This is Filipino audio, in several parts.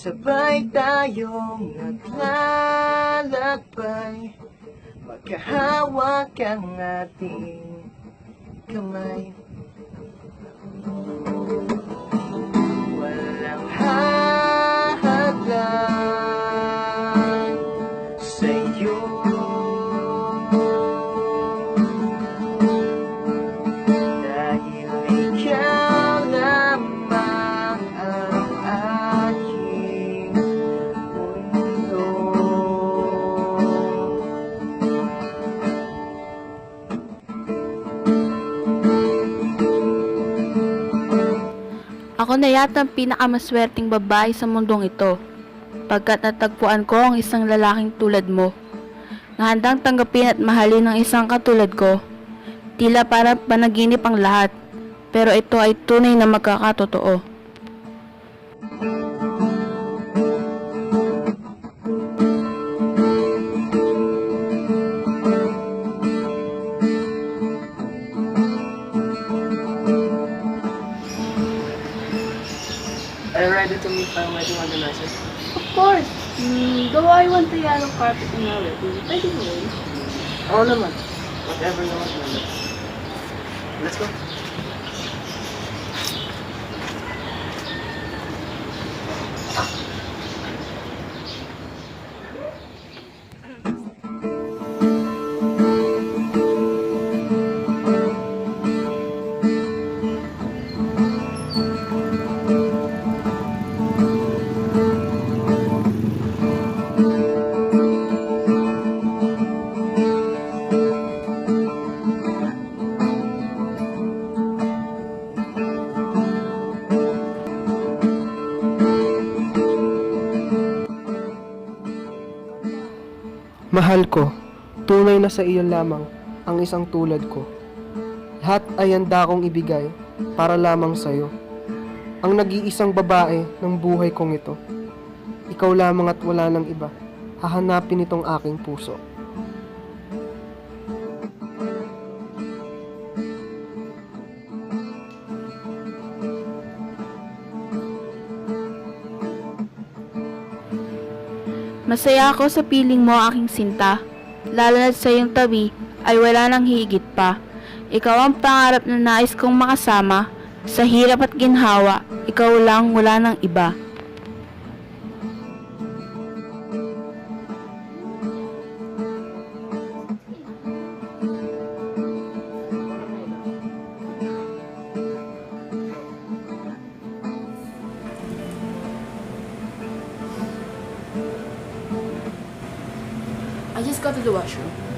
Sabay tayong naglalakbay. Magkahawak ang ating kamay Na yata ang pinakamaswerteng babae sa mundong ito, pagkat natagpuan ko ang isang lalaking tulad mo, na handang tanggapin at mahalin ang isang katulad ko. Tila para panaginip ang lahat, pero ito ay tunay na magkakatotoo. Ready to meet my wedding organizer? Of course! Mm, gawa I want the yellow carpet in our wedding. Pwede mo yun? Oo naman. Whatever you want. Let's go. Mahal ko, tunay na sa iyo lamang ang isang tulad ko. Lahat ay handa kong ibigay para lamang sa iyo. Ang nag-iisang babae ng buhay kong ito. Ikaw lamang at wala nang iba. Hahanapin itong aking puso. Masaya ako sa piling mo aking sinta, lalo na sa iyong tabi ay wala nang higit pa. Ikaw ang pangarap na nais kong makasama, sa hirap at ginhawa, ikaw lang wala nang iba. I just got to the washroom.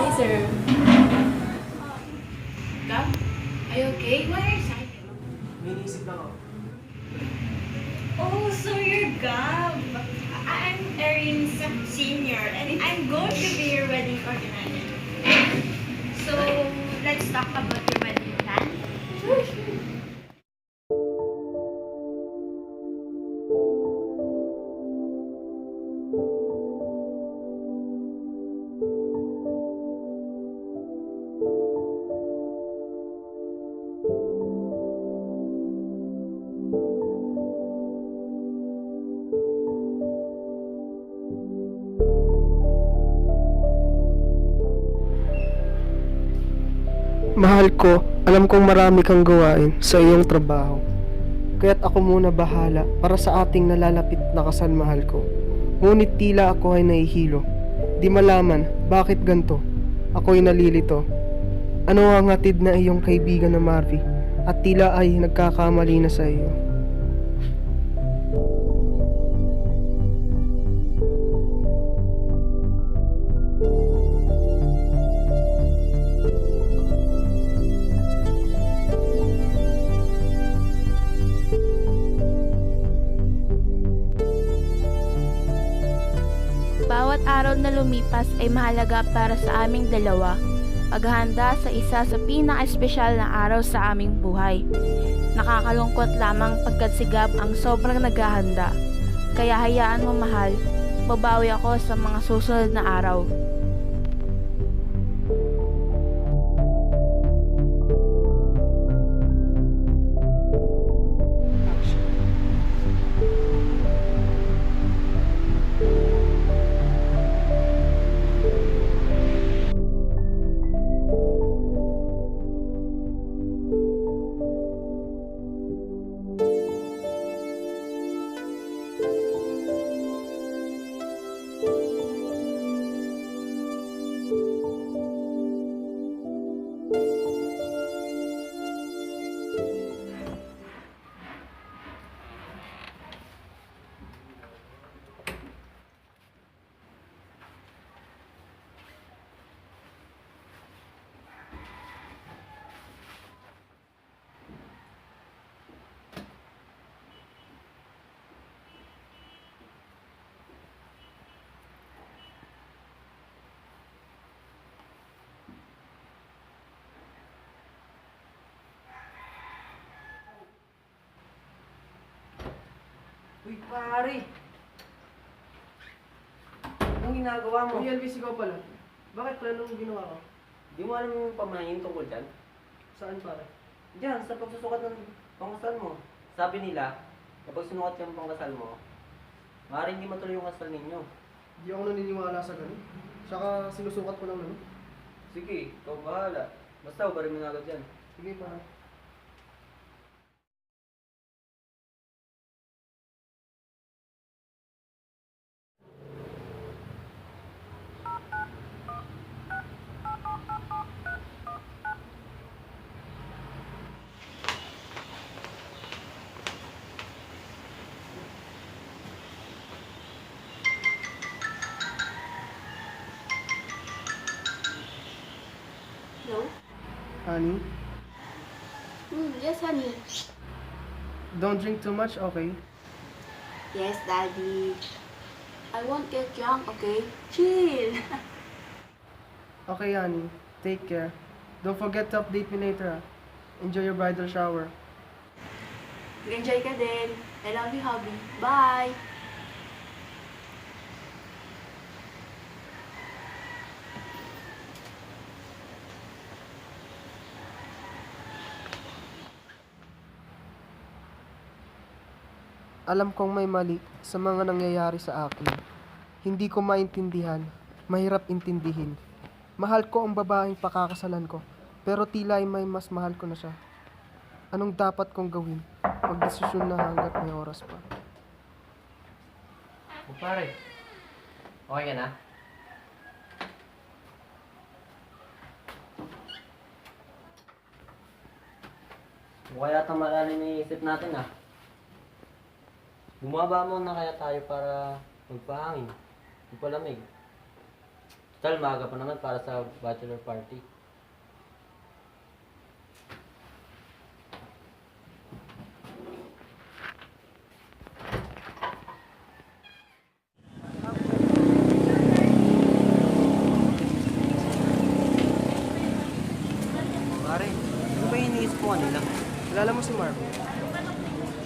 Wedding organizer. Gab? Are you okay? Why are you excited? May naisip lang ako. Oh, so you're Gab. I'm Erin's senior and I'm going to be your wedding organizer. So, let's talk about your wedding plan. Mahal ko, alam kong marami kang gawain sa iyong trabaho. Kaya't ako muna bahala para sa ating nalalapit na kasal mahal ko. Ngunit tila ako ay nahihilo. Di malaman bakit ganto. Ako'y nalilito. Ano ang hatid na iyong kaibigan na Marvy at tila ay nagkakamali na sa iyo. Araw na lumipas ay mahalaga para sa aming dalawa. Paghahanda sa isa sa pinaka-espesyal na araw sa aming buhay. Nakakalungkot lamang pagkatsigap ang sobrang naghahanda. Kaya hayaan mo mahal, babawi ako sa mga susunod na araw. Uy, pare! Anong ginagawa mo? Uy, Elvis, ikaw pala. Bakit pala nung ginawa ko? Di mo alam yung pamahiin tungkol dyan? Saan pare? Diyan, sa pagsusukat ng pangkasal mo. Sabi nila, kapag sinukat yung pangkasal mo, maaaring hindi matuloy yung kasal ninyo. Hindi ako naniniwala sa ganun. Saka sinusukat ko lang ano. Sige, ikaw bahala. Basta, ubarin mo na agad yan. Sige pare. Honey, Hmm, yes, honey. don't drink too much, okay? Yes, daddy. I won't get drunk, okay? Chill. Okay, honey. Take care. Don't forget to update me later, ah. Enjoy your bridal shower. Enjoy ka din. I love you, hubby. Bye! Alam kong may mali sa mga nangyayari sa akin. Hindi ko maintindihan. Mahirap intindihin. Mahal ko ang babaeng pakakasalan ko, pero tila ay may mas mahal ko na siya. Anong dapat kong gawin? Magdesisyon na hanggat may oras pa. O pare, okay ka na? Mukha yata malalim yung isip natin ah. Bumaba mo na kaya tayo para magpahangin. Magpalamig. Total, maaga pa naman para sa bachelor party. Pare, ano ba iniisip mo kanina? Kilala mo si Marco?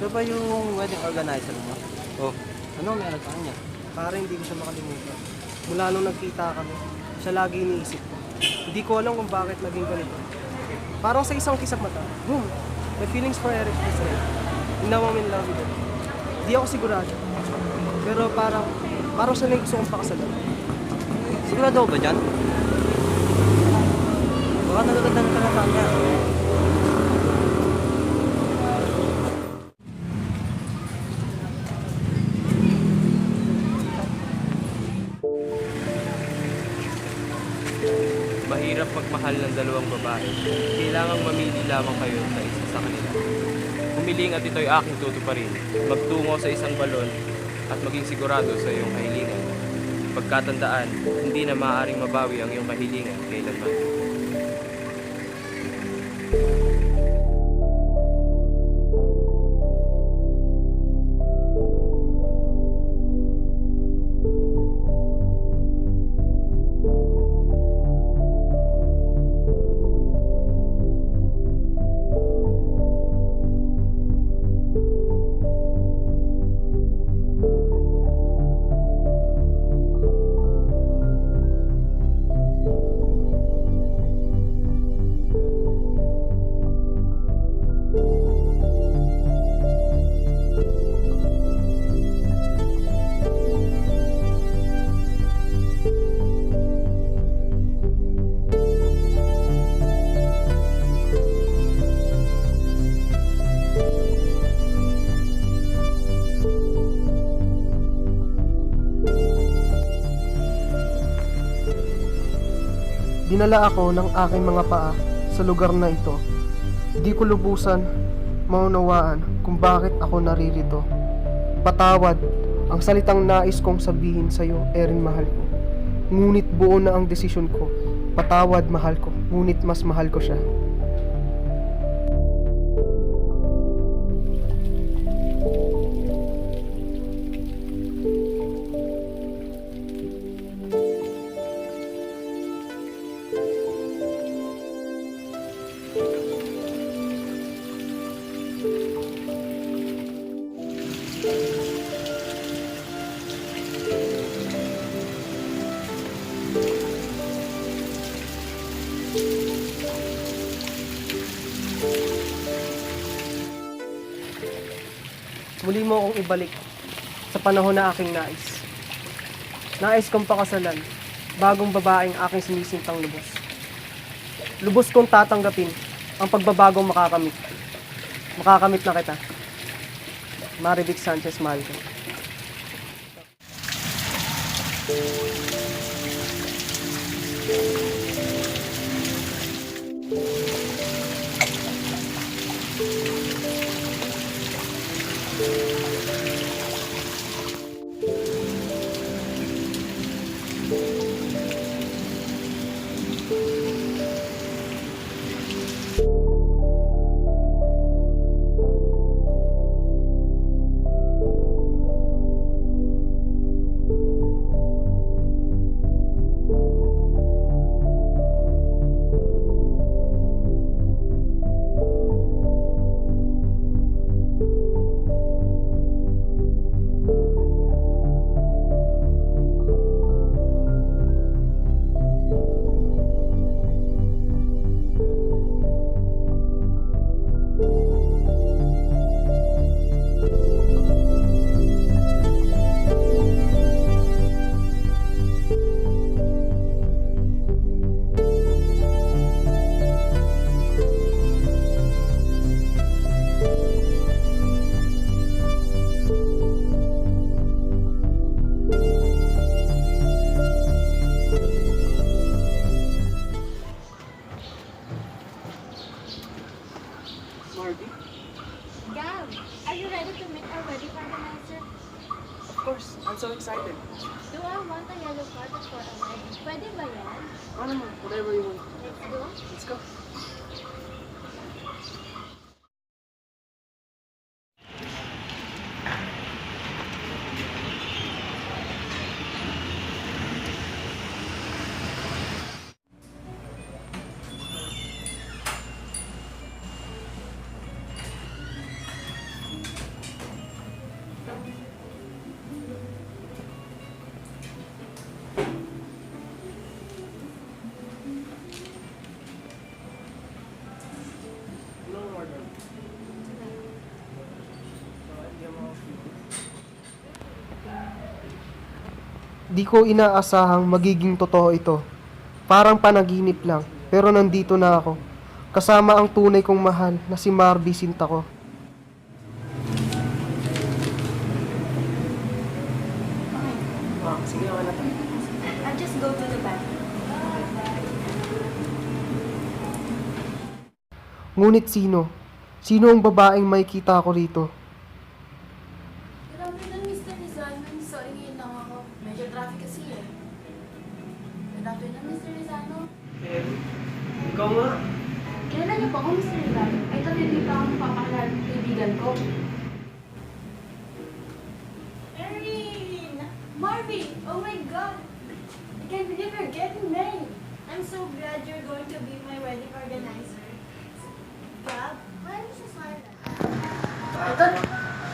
Siya ba yung wedding organizer ano meron sa kanya? Para hindi ko siya makalimutan. Mula nung nagkita kami, siya lagi iniisip ko. Hindi ko alam kung bakit naging ganito. Parang sa isang kisap mata, boom! My feelings for Eric is. And now I'm in love with him. Hindi ako sigurado. Pero parang, parang siya na yung gusto kong pakasalan. Sigurado ba dyan? Baka nagaganda ka na kanya. Babae. Kailangang mamili lamang kayo sa isa sa kanila. Humiling at ito'y aking tutuparin. Magtungo sa isang balon at maging sigurado sa iyong kahilingan. Pagkatandaan, hindi na maaaring mabawi ang iyong kahilingan kailanman. Dinala ako ng aking mga paa sa lugar na ito. Di ko lubusan maunawaan kung bakit ako naririto. Patawad ang salitang nais kong sabihin sa'yo, Erin mahal ko. Ngunit buo na ang desisyon ko. Patawad mahal ko, ngunit mas mahal ko siya. Muli mo akong ibalik sa panahon na aking nais. Nais kong pakasalan, bagong babaeng aking sinisintang lubos. Lubos kong tatanggapin ang pagbabagong makakamit. Makakamit na kita. Marivic Sanchez mahal ko. Marby? Gab, are you ready to meet our wedding organizer? Of course, I'm so excited. Do I want a yellow card for a wedding? Pwede ba yan? Ano mo, whatever you want. Let's go. Let's go. Di ko inaasahang magiging totoo ito. Parang panaginip lang, pero nandito na ako. Kasama ang tunay kong mahal na si Marby Sinta ko. Sige, okay na tayo. I'll just go to the bathroom. Ngunit sino? Sino ang babaeng may kita ko rito?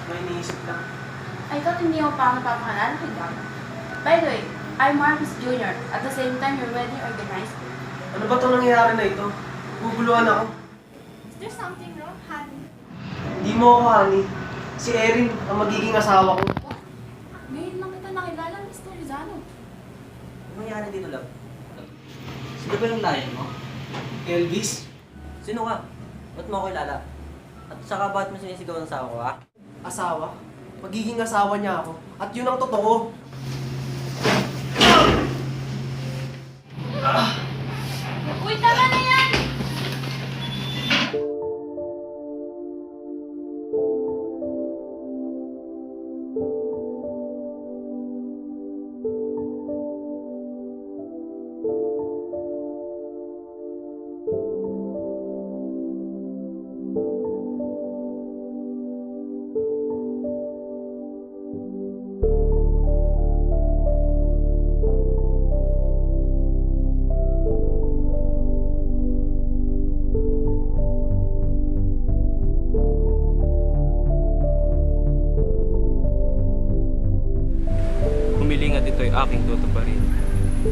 May iniisip lang. I thought hindi ako pa ako papakilala kay Gab. By the way, I'm Marcus Jr. At the same time, your wedding organizer. Ano ba itong nangyayari na ito? Guguluhan ako. Is there something wrong, honey? Hindi mo ako, honey. Si Erin ang magiging asawa ko. Ngayon lang kita nakilala, Mr. Rizano. Ano nangyari dito, love? Sino ba yung layan mo? Elvis? Sino ka? Ba't mo ako kilala? At saka bakit mo sinisigaw ng asawa ko, ha? Asawa? Magiging asawa niya ako. At yun ang totoo.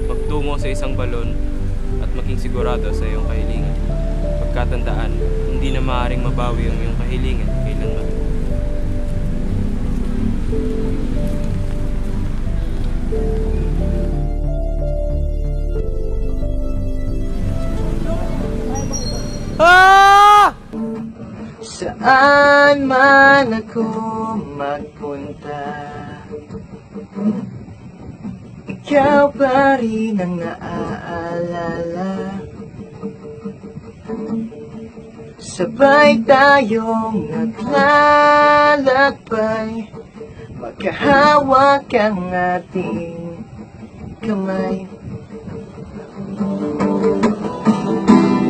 Magtungo sa isang balon at maging sigurado sa iyong kahilingan. Pagkatandaan, hindi na maaaring mabawi ang iyong kahilingan kailanman. Saan man ako magpunta Ikaw pa rin ang naaalala. Sabay tayong naglalakbay. Magkahawak ang ating kamay.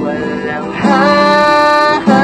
Walang hahadlan